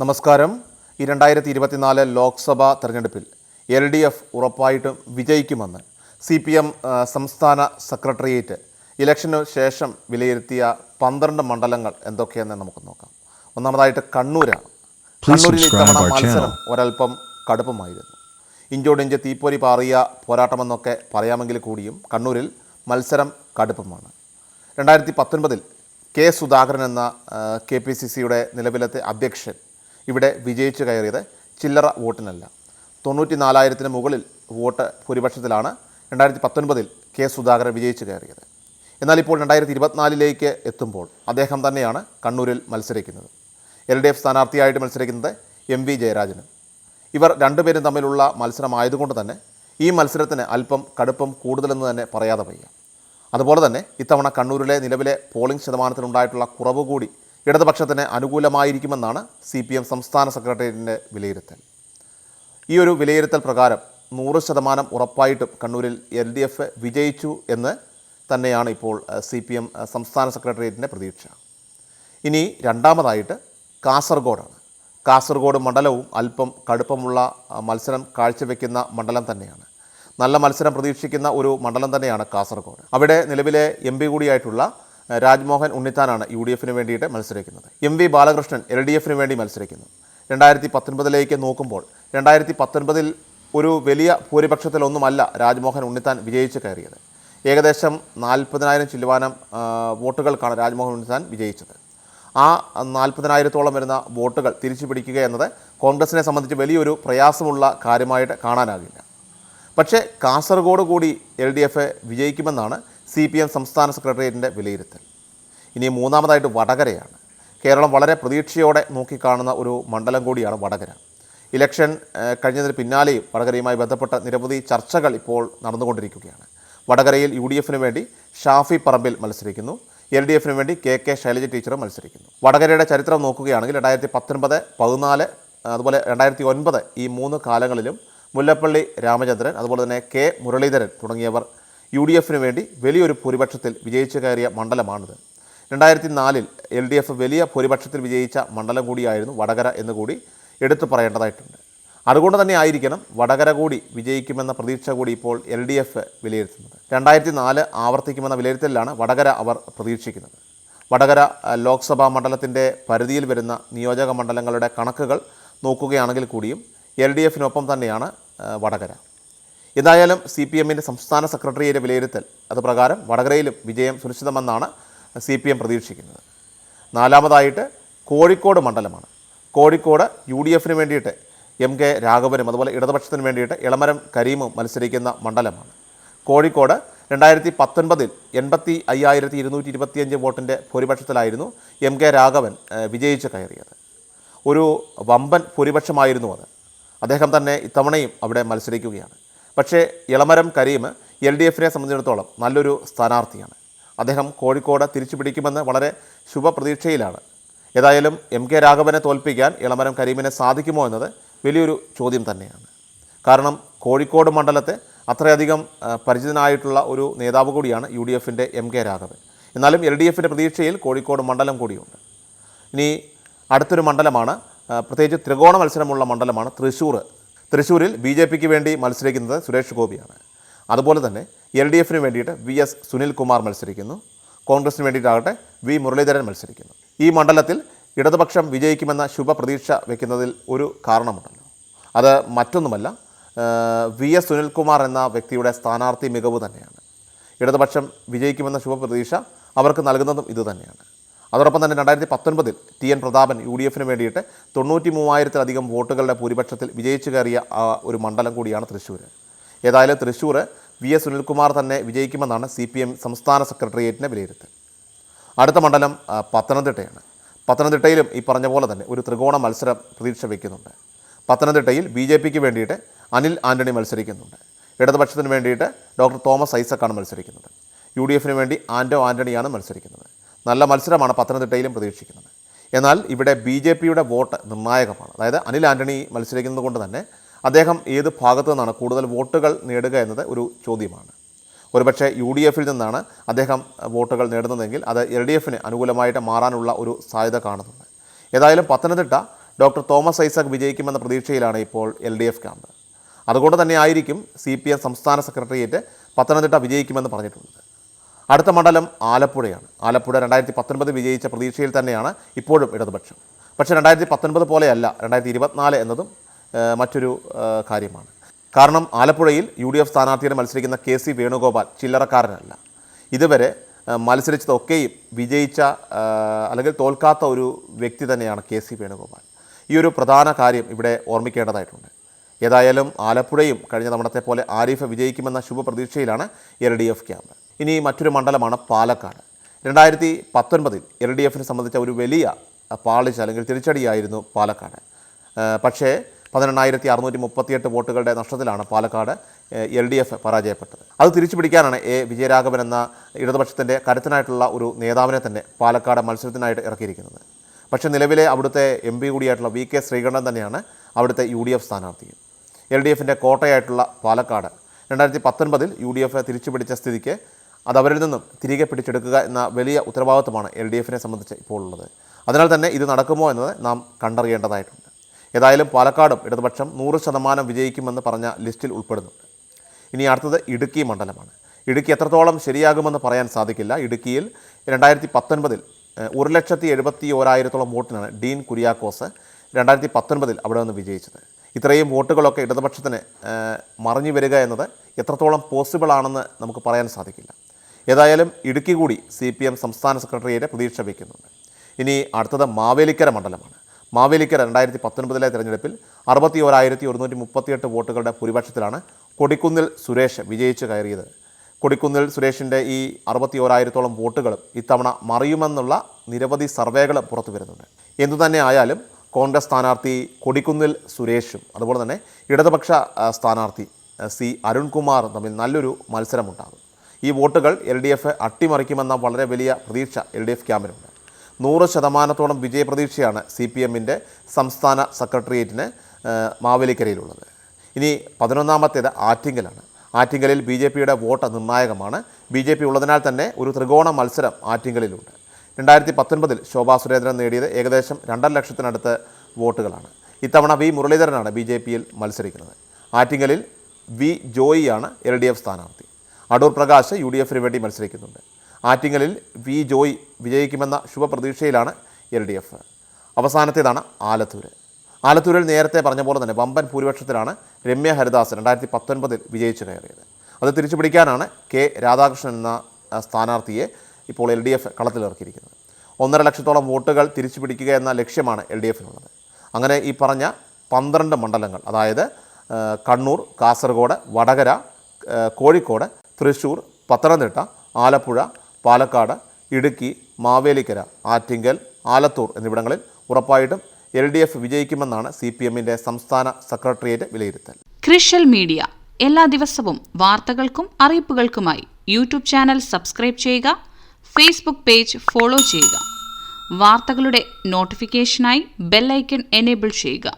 നമസ്കാരം. ഈ രണ്ടായിരത്തി ഇരുപത്തിനാല് ലോക്സഭാ തെരഞ്ഞെടുപ്പിൽ എൽ ഡി എഫ് ഉറപ്പായിട്ടും വിജയിക്കുമെന്ന് സി പി എം സംസ്ഥാന സെക്രട്ടേറിയറ്റ് ഇലക്ഷനു ശേഷം വിലയിരുത്തിയ പന്ത്രണ്ട് മണ്ഡലങ്ങൾ എന്തൊക്കെയെന്ന് നമുക്ക് നോക്കാം. ഒന്നാമതായിട്ട് കണ്ണൂരാണ്. കണ്ണൂരിലെ കണ്ണൂരിൽ ഇത്തവണ മത്സരം. ഒരൽപ്പം കടുപ്പമായിരുന്നു. ഇഞ്ചോടിഞ്ച് തീപ്പൊരി പാറിയ പോരാട്ടമെന്നൊക്കെ പറയാമെങ്കിൽ കൂടിയും കണ്ണൂരിൽ മത്സരം കടുപ്പമാണ്. രണ്ടായിരത്തി പത്തൊൻപതിൽ കെ സുധാകരൻ എന്ന കെ പി സി സിയുടെ നിലവിലത്തെ അധ്യക്ഷൻ ഇവിടെ വിജയിച്ചു കയറിയത് ചില്ലറ വോട്ടിനല്ല. തൊണ്ണൂറ്റി നാലായിരത്തിന് മുകളിൽ വോട്ട് ഭൂരിപക്ഷത്തിലാണ് രണ്ടായിരത്തി പത്തൊൻപതിൽ കെ സുധാകരൻ വിജയിച്ചു കയറിയത്. എന്നാൽ ഇപ്പോൾ രണ്ടായിരത്തി ഇരുപത്തിനാലിലേക്ക് എത്തുമ്പോൾ അദ്ദേഹം തന്നെയാണ് കണ്ണൂരിൽ മത്സരിക്കുന്നത്. എൽ ഡി എഫ് സ്ഥാനാർത്ഥിയായിട്ട് മത്സരിക്കുന്നത് എം വി ജയരാജനും. ഇവർ രണ്ടുപേരും തമ്മിലുള്ള മത്സരമായതുകൊണ്ട് തന്നെ ഈ മത്സരത്തിന് അല്പം കടുപ്പം കൂടുതലെന്ന് തന്നെ പറയാതെ വയ്യ. അതുപോലെ തന്നെ ഇത്തവണ കണ്ണൂരിലെ നിലവിലെ പോളിംഗ് ശതമാനത്തിനുണ്ടായിട്ടുള്ള കുറവ് കൂടി ഇടതുപക്ഷത്തിന് അനുകൂലമായിരിക്കുമെന്നാണ് സി പി എം സംസ്ഥാന സെക്രട്ടേറിയറ്റിന്റെ വിലയിരുത്തൽ. ഈ ഒരു വിലയിരുത്തൽ പ്രകാരം നൂറ് ശതമാനം ഉറപ്പായിട്ടും കണ്ണൂരിൽ എൽ ഡി എഫ് വിജയിച്ചു എന്ന് തന്നെയാണ് ഇപ്പോൾ സി പി എം സംസ്ഥാന സെക്രട്ടേറിയറ്റിന്റെ പ്രതീക്ഷ. ഇനി രണ്ടാമതായിട്ട് കാസർഗോഡാണ്. കാസർഗോഡ് മണ്ഡലവും അല്പം കടുപ്പമുള്ള മത്സരം കാഴ്ചവെക്കുന്ന മണ്ഡലം തന്നെയാണ്. നല്ല മത്സരം പ്രതീക്ഷിക്കുന്ന ഒരു മണ്ഡലം തന്നെയാണ് കാസർഗോഡ്. അവിടെ നിലവിലെ എം കൂടിയായിട്ടുള്ള രാജ്മോഹൻ ഉണ്ണിത്താനാണ് യു ഡി എഫിന് വേണ്ടിയിട്ട് മത്സരിക്കുന്നത്. M V Balakrishnan L D എഫിന് വേണ്ടി മത്സരിക്കുന്നു. രണ്ടായിരത്തി പത്തൊൻപതിലേക്ക് നോക്കുമ്പോൾ രണ്ടായിരത്തി പത്തൊൻപതിൽ ഒരു വലിയ ഭൂരിപക്ഷത്തിലൊന്നുമല്ല രാജ്മോഹൻ ഉണ്ണിത്താൻ വിജയിച്ച് കയറിയത്. ഏകദേശം നാൽപ്പതിനായിരം ചില്ലുവാനം വോട്ടുകൾക്കാണ് രാജ്മോഹൻ ഉണ്ണിത്താൻ വിജയിച്ചത്. ആ നാൽപ്പതിനായിരത്തോളം വരുന്ന വോട്ടുകൾ തിരിച്ചു പിടിക്കുക എന്നത് കോൺഗ്രസിനെ സംബന്ധിച്ച് വലിയൊരു പ്രയാസമുള്ള കാര്യമായിട്ട് കാണാനാകില്ല. പക്ഷേ കാസർഗോഡ് കൂടി എൽ ഡി എഫ് വിജയിക്കുമെന്നാണ് സി പി എം സംസ്ഥാന സെക്രട്ടേറിയറ്റിന്റെ വിലയിരുത്തൽ. ഇനി മൂന്നാമതായിട്ട് വടകരയാണ്. കേരളം വളരെ പ്രതീക്ഷയോടെ നോക്കിക്കാണുന്ന ഒരു മണ്ഡലം കൂടിയാണ് വടകര. ഇലക്ഷൻ കഴിഞ്ഞതിന് പിന്നാലെയും വടകരയുമായി ബന്ധപ്പെട്ട നിരവധി ചർച്ചകൾ ഇപ്പോൾ നടന്നുകൊണ്ടിരിക്കുകയാണ്. വടകരയിൽ യു ഡി എഫിന് വേണ്ടി ഷാഫി പറമ്പിൽ മത്സരിക്കുന്നു. എൽ ഡി എഫിന് വേണ്ടി കെ കെ ശൈലജ ടീച്ചറും മത്സരിക്കുന്നു. വടകരയുടെ ചരിത്രം നോക്കുകയാണെങ്കിൽ രണ്ടായിരത്തി പത്തൊൻപത് പതിനാല് അതുപോലെ രണ്ടായിരത്തി ഒൻപത് ഈ മൂന്ന് കാലങ്ങളിലും മുല്ലപ്പള്ളി രാമചന്ദ്രൻ അതുപോലെ തന്നെ കെ മുരളീധരൻ തുടങ്ങിയവർ യു ഡി എഫിന് വേണ്ടി വലിയൊരു ഭൂരിപക്ഷത്തിൽ വിജയിച്ചു കയറിയ മണ്ഡലമാണിത്. രണ്ടായിരത്തി നാലിൽ എൽ ഡി എഫ് വലിയ ഭൂരിപക്ഷത്തിൽ വിജയിച്ച മണ്ഡലം കൂടിയായിരുന്നു വടകര എന്നുകൂടി എടുത്തു പറയേണ്ടതായിട്ടുണ്ട്. അതുകൊണ്ട് തന്നെ ആയിരിക്കണം വടകര കൂടി വിജയിക്കുമെന്ന പ്രതീക്ഷ കൂടി ഇപ്പോൾ എൽ ഡി എഫ് വിലയിരുത്തുന്നത്. രണ്ടായിരത്തി നാല് ആവർത്തിക്കുമെന്ന വിലയിരുത്തലിലാണ് വടകര അവർ പ്രതീക്ഷിക്കുന്നത്. വടകര ലോക്സഭാ മണ്ഡലത്തിന്റെ പരിധിയിൽ വരുന്ന നിയോജക മണ്ഡലങ്ങളുടെ കണക്കുകൾ നോക്കുകയാണെങ്കിൽ കൂടിയും എൽ ഡി എഫിനൊപ്പം തന്നെയാണ് വടകര. എന്തായാലും സി പി എമ്മിന്റെ സംസ്ഥാന സെക്രട്ടറിയുടെ വിലയിരുത്തൽ അത് പ്രകാരം വടകരയിലും വിജയം സുരക്ഷിതമെന്നാണ് സി പി എം പ്രതീക്ഷിക്കുന്നത്. നാലാമതായിട്ട് കോഴിക്കോട് മണ്ഡലമാണ്. കോഴിക്കോട് യു ഡി എഫിന് വേണ്ടിയിട്ട് എം കെ രാഘവനും അതുപോലെ ഇടതുപക്ഷത്തിന് വേണ്ടിയിട്ട് ഇളമരം കരീമും മത്സരിക്കുന്ന മണ്ഡലമാണ്. കോഴിക്കോട് രണ്ടായിരത്തി പത്തൊൻപതിൽ എൺപത്തി അയ്യായിരത്തി ഇരുന്നൂറ്റി ഇരുപത്തിയഞ്ച് വോട്ടിന്റെ ഭൂരിപക്ഷത്തിലായിരുന്നു എം കെ രാഘവൻ വിജയിച്ച് കയറിയത്. ഒരു വമ്പൻ ഭൂരിപക്ഷമായിരുന്നു അത്. അദ്ദേഹം തന്നെ ഇത്തവണയും അവിടെ മത്സരിക്കുകയാണ്. പക്ഷേ ഇളമരം കരീം എൽ ഡി എഫിനെ സംബന്ധിച്ചിടത്തോളം നല്ലൊരു സ്ഥാനാർത്ഥിയാണ്. അദ്ദേഹം കോഴിക്കോട് തിരിച്ചു പിടിക്കുമെന്ന് വളരെ ശുഭപ്രതീക്ഷയിലാണ്. ഏതായാലും എം കെ രാഘവനെ തോൽപ്പിക്കാൻ ഇളമരം കരീമിനെ സാധിക്കുമോ എന്നത് വലിയൊരു ചോദ്യം തന്നെയാണ്. കാരണം കോഴിക്കോട് മണ്ഡലത്തെ അത്രയധികം പരിചിതനായിട്ടുള്ള ഒരു നേതാവ് കൂടിയാണ് യു ഡി എഫിന്റെ എം കെ രാഘവൻ. എന്നാലും എൽ ഡി എഫിന്റെ പ്രതീക്ഷയിൽ കോഴിക്കോട് മണ്ഡലം കൂടിയുണ്ട്. ഇനി അടുത്തൊരു മണ്ഡലമാണ് പ്രത്യേകിച്ച് ത്രികോണ മത്സരമുള്ള മണ്ഡലമാണ് തൃശ്ശൂർ തൃശ്ശൂരിൽ ബി ജെ പിക്ക് വേണ്ടി മത്സരിക്കുന്നത് സുരേഷ് ഗോപിയാണ്. അതുപോലെ തന്നെ എൽ ഡി എഫിന് വേണ്ടിയിട്ട് വി എസ് സുനിൽകുമാർ മത്സരിക്കുന്നു. കോൺഗ്രസിന് വേണ്ടിയിട്ടാകട്ടെ വി മുരളീധരൻ മത്സരിക്കുന്നു. ഈ മണ്ഡലത്തിൽ ഇടതുപക്ഷം വിജയിക്കുമെന്ന ശുഭപ്രതീക്ഷ വയ്ക്കുന്നതിൽ ഒരു കാരണമുണ്ടല്ലോ. അത് മറ്റൊന്നുമല്ല വി എസ് സുനിൽകുമാർ എന്ന വ്യക്തിയുടെ സ്ഥാനാർത്ഥി മികവ് തന്നെയാണ്. ഇടതുപക്ഷം വിജയിക്കുമെന്ന ശുഭപ്രതീക്ഷ അവർക്ക് നൽകുന്നതും ഇതുതന്നെയാണ്. അതോടൊപ്പം തന്നെ രണ്ടായിരത്തി പത്തൊൻപതിൽ T N Prathapan U D എഫിന് വേണ്ടിയിട്ട് തൊണ്ണൂറ്റി മൂവായിരത്തിലധികം വോട്ടുകളുടെ ഭൂരിപക്ഷത്തിൽ വിജയിച്ചു കയറിയ ഒരു മണ്ഡലം കൂടിയാണ് തൃശ്ശൂർ ഏതായാലും തൃശ്ശൂർ വി എസ് സുനിൽകുമാർ തന്നെ വിജയിക്കുമെന്നാണ് സി പി എം സംസ്ഥാന സെക്രട്ടേറിയറ്റിന്റെ വിലയിരുത്തൽ. അടുത്ത മണ്ഡലം പത്തനംതിട്ടയാണ്. പത്തനംതിട്ടയിലും ഈ പറഞ്ഞ പോലെ തന്നെ ഒരു ത്രികോണ മത്സരം പ്രതീക്ഷ വയ്ക്കുന്നുണ്ട് പത്തനംതിട്ടയിൽ ബി ജെ പിക്ക് വേണ്ടിയിട്ട് അനിൽ ആന്റണി മത്സരിക്കുന്നുണ്ട്. ഇടതുപക്ഷത്തിന് വേണ്ടിയിട്ട് ഡോക്ടർ തോമസ് ഐസക്കാണ് മത്സരിക്കുന്നത്. യു ഡി എഫിന് വേണ്ടി ആന്റോ ആന്റണിയാണ് മത്സരിക്കുന്നത്. നല്ല മത്സരമാണ് പത്തനംതിട്ടയിലും പ്രതീക്ഷിക്കുന്നത്. എന്നാൽ ഇവിടെ ബി ജെ പിയുടെ വോട്ട് നിർണായകമാണ്. അതായത് അനിൽ ആന്റണി മത്സരിക്കുന്നത് കൊണ്ട് തന്നെ അദ്ദേഹം ഏത് ഭാഗത്തു നിന്നാണ് കൂടുതൽ വോട്ടുകൾ നേടുക എന്നത് ഒരു ചോദ്യമാണ്. ഒരുപക്ഷെ യു ഡി എഫിൽ നിന്നാണ് അദ്ദേഹം വോട്ടുകൾ നേടുന്നതെങ്കിൽ അത് എൽ ഡി എഫിന് അനുകൂലമായിട്ട് മാറാനുള്ള ഒരു സാധ്യത കാണുന്നുണ്ട്. ഏതായാലും പത്തനംതിട്ട ഡോക്ടർ തോമസ് ഐസക് വിജയിക്കുമെന്ന പ്രതീക്ഷയിലാണ് ഇപ്പോൾ എൽ ഡി എഫ് ക്യാമ്പ്. അതുകൊണ്ട് തന്നെ ആയിരിക്കും സി പി എം സംസ്ഥാന സെക്രട്ടേറിയറ്റ് പത്തനംതിട്ട വിജയിക്കുമെന്ന് പറഞ്ഞിട്ടുള്ളത്. അടുത്ത മണ്ഡലം ആലപ്പുഴയാണ്. ആലപ്പുഴ രണ്ടായിരത്തി പത്തൊൻപത് വിജയിച്ച പ്രതീക്ഷയിൽ തന്നെയാണ് ഇപ്പോഴും ഇടതുപക്ഷം. പക്ഷേ രണ്ടായിരത്തി പത്തൊൻപത് പോലെയല്ല രണ്ടായിരത്തി ഇരുപത്തിനാല് എന്നതും മറ്റൊരു കാര്യമാണ്. കാരണം ആലപ്പുഴയിൽ യു ഡി എഫ് സ്ഥാനാർത്ഥിയുടെ മത്സരിക്കുന്ന കെ സി വേണുഗോപാൽ ചില്ലറക്കാരനല്ല. ഇതുവരെ മത്സരിച്ചതൊക്കെയും വിജയിച്ച അല്ലെങ്കിൽ തോൽക്കാത്ത ഒരു വ്യക്തി തന്നെയാണ് കെ സി വേണുഗോപാൽ. ഈ ഒരു പ്രധാന കാര്യം ഇവിടെ ഓർമ്മിക്കേണ്ടതായിട്ടുണ്ട്. ഏതായാലും ആലപ്പുഴയും കഴിഞ്ഞ തവണത്തെ പോലെ ആരിഫ് വിജയിക്കുമെന്ന ശുഭപ്രതീക്ഷയിലാണ് എൽ ഡി എഫ് ക്യാമ്പ്. ഇനി മറ്റൊരു മണ്ഡലമാണ് പാലക്കാട്. രണ്ടായിരത്തി പത്തൊൻപതിൽ എൽ ഡി എഫിനെ സംബന്ധിച്ച ഒരു വലിയ പാളിച്ച അല്ലെങ്കിൽ തിരിച്ചടിയായിരുന്നു പാലക്കാട്. പക്ഷേ പതിനെണ്ണായിരത്തി അറുന്നൂറ്റി മുപ്പത്തിയെട്ട് വോട്ടുകളുടെ നഷ്ടത്തിലാണ് പാലക്കാട് എൽ ഡി എഫ് പരാജയപ്പെട്ടത്. അത് തിരിച്ചു പിടിക്കാനാണ് എ വിജയരാഘവൻ എന്ന ഇടതുപക്ഷത്തിന്റെ കരുത്തനായിട്ടുള്ള ഒരു നേതാവിനെ തന്നെ പാലക്കാട് മത്സരത്തിനായിട്ട് ഇറക്കിയിരിക്കുന്നത്. പക്ഷേ നിലവിലെ അവിടുത്തെ എം പി കൂടിയായിട്ടുള്ള വി കെ ശ്രീകണ്ഠൻ തന്നെയാണ് അവിടുത്തെ യു ഡി എഫ് സ്ഥാനാർത്ഥിയും. എൽ ഡി എഫിന്റെ കോട്ടയായിട്ടുള്ള പാലക്കാട് രണ്ടായിരത്തി പത്തൊൻപതിൽ യു ഡി എഫ് തിരിച്ചു പിടിച്ച സ്ഥിതിക്ക് അത് അവരിൽ നിന്നും തിരികെ പിടിച്ചെടുക്കുക എന്ന വലിയ ഉത്തരവാദിത്വമാണ് എൽ ഡി എഫിനെ സംബന്ധിച്ച് ഇപ്പോൾ ഉള്ളത് അതിനാൽ തന്നെ ഇത് നടക്കുമോ എന്നത് നാം കണ്ടറിയേണ്ടതായിട്ടുണ്ട്. ഏതായാലും പാലക്കാടും ഇടതുപക്ഷം നൂറ് ശതമാനം വിജയിക്കുമെന്ന് പറഞ്ഞ ലിസ്റ്റിൽ ഉൾപ്പെടുന്നുണ്ട്. ഇനി അടുത്തത് ഇടുക്കി മണ്ഡലമാണ്. ഇടുക്കി എത്രത്തോളം ശരിയാകുമെന്ന് പറയാൻ സാധിക്കില്ല. ഇടുക്കിയിൽ രണ്ടായിരത്തി പത്തൊൻപതിൽ ഒരു ലക്ഷത്തി എഴുപത്തി ഓരായിരത്തോളം വോട്ടിനാണ് ഡീൻ കുര്യാക്കോസ് രണ്ടായിരത്തി പത്തൊൻപതിൽ അവിടെ നിന്ന് വിജയിച്ചത്. ഇത്രയും വോട്ടുകളൊക്കെ ഇടതുപക്ഷത്തിന് മറിഞ്ഞു വരിക എന്നത് എത്രത്തോളം പോസിബിൾ ആണെന്ന് നമുക്ക് പറയാൻ സാധിക്കില്ല. ഏതായാലും ഇടുക്കി കൂടി സി പി എം സംസ്ഥാന സെക്രട്ടറിയേറ്റ് പ്രതീക്ഷ വയ്ക്കുന്നുണ്ട്. ഇനി അടുത്തത് മാവേലിക്കര മണ്ഡലമാണ്. മാവേലിക്കര രണ്ടായിരത്തി പത്തൊൻപതിലെ തെരഞ്ഞെടുപ്പിൽ അറുപത്തി ഒരായിരത്തി ഒരുന്നൂറ്റി മുപ്പത്തിയെട്ട് വോട്ടുകളുടെ ഭൂരിപക്ഷത്തിലാണ് കൊടിക്കുന്നിൽ സുരേഷ് വിജയിച്ച് കയറിയത്. കൊടിക്കുന്നിൽ സുരേഷിന്റെ ഈ അറുപത്തി ഓരായിരത്തോളം വോട്ടുകളും ഇത്തവണ മറിയുമെന്നുള്ള നിരവധി സർവേകൾ പുറത്തു വരുന്നുണ്ട്. എന്തുതന്നെ ആയാലും കോൺഗ്രസ് സ്ഥാനാർത്ഥി കൊടിക്കുന്നിൽ സുരേഷും അതുപോലെ തന്നെ ഇടതുപക്ഷ സ്ഥാനാർത്ഥി സി അരുൺകുമാറും തമ്മിൽ നല്ലൊരു മത്സരമുണ്ടാകും. ഈ വോട്ടുകൾ എൽ ഡി എഫ് അട്ടിമറിക്കുമെന്ന വളരെ വലിയ പ്രതീക്ഷ എൽ ഡി എഫ് ക്യാമ്പിനുണ്ട്. നൂറ് ശതമാനത്തോളം വിജയപ്രതീക്ഷയാണ് സി പി എമ്മിന്റെ സംസ്ഥാന സെക്രട്ടേറിയറ്റിന് മാവേലിക്കരയിലുള്ളത്. ഇനി പതിനൊന്നാമത്തേത് ആറ്റിങ്കലാണ് ആറ്റിങ്കലിൽ ബി ജെ പിയുടെ വോട്ട് നിർണായകമാണ്. ബി ജെ പി ഉള്ളതിനാൽ തന്നെ ഒരു ത്രികോണ മത്സരം ആറ്റിങ്കലിലുണ്ട് രണ്ടായിരത്തി പത്തൊൻപതിൽ ശോഭാ സുരേന്ദ്രൻ നേടിയത് ഏകദേശം രണ്ടര ലക്ഷത്തിനടുത്ത് വോട്ടുകളാണ്. ഇത്തവണ വി മുരളീധരനാണ് ബി ജെ പിയിൽ മത്സരിക്കുന്നത്. ആറ്റിങ്കലിൽ വി ജോയിയാണ് എൽ ഡി എഫ് സ്ഥാനാർത്ഥി. അടൂർ പ്രകാശ് യു ഡി എഫിന് വേണ്ടി മത്സരിക്കുന്നുണ്ട്. ആറ്റിങ്ങലിൽ വി ജോയ് വിജയിക്കുമെന്ന ശുഭപ്രതീക്ഷയിലാണ് എൽ ഡി എഫ്. അവസാനത്തേതാണ് ആലത്തൂർ ആലത്തൂരിൽ നേരത്തെ പറഞ്ഞ പോലെ തന്നെ വമ്പൻ ഭൂരിപക്ഷത്തിലാണ് രമ്യ ഹരിദാസ് രണ്ടായിരത്തി പത്തൊൻപതിൽ വിജയിച്ചു കയറിയത്. അത് തിരിച്ചു പിടിക്കാനാണ് കെ രാധാകൃഷ്ണൻ എന്ന സ്ഥാനാർത്ഥിയെ ഇപ്പോൾ എൽ ഡി എഫ് കളത്തിലിറക്കിയിരിക്കുന്നത്. ഒന്നര ലക്ഷത്തോളം വോട്ടുകൾ തിരിച്ചു പിടിക്കുക എന്ന ലക്ഷ്യമാണ് എൽ ഡി എഫിനുള്ളത്. അങ്ങനെ ഈ പറഞ്ഞ പന്ത്രണ്ട് മണ്ഡലങ്ങൾ അതായത് കണ്ണൂർ കാസർഗോഡ് വടകര കോഴിക്കോട് തൃശ്ശൂർ പത്തനംതിട്ട ആലപ്പുഴ പാലക്കാട് ഇടുക്കി മാവേലിക്കര ആറ്റിങ്കൽ ആലത്തൂർ എന്നിവിടങ്ങളിൽ ഉറപ്പായിട്ടും എൽ ഡി എഫ് വിജയിക്കുമെന്നാണ് സി പി എമ്മിന്റെ സംസ്ഥാന സെക്രട്ടേറിയറ്റ് വിലയിരുത്തൽ. Crucial media. എല്ലാ ദിവസവും വാർത്തകൾക്കും അറിയിപ്പുകൾക്കുമായി യൂട്യൂബ് ചാനൽ സബ്സ്ക്രൈബ് ചെയ്യുക ഫേസ്ബുക്ക് പേജ് ഫോളോ ചെയ്യുക. വാർത്തകളുടെ നോട്ടിഫിക്കേഷനായി ബെല്ലൈക്കൺ എനേബിൾ ചെയ്യുക.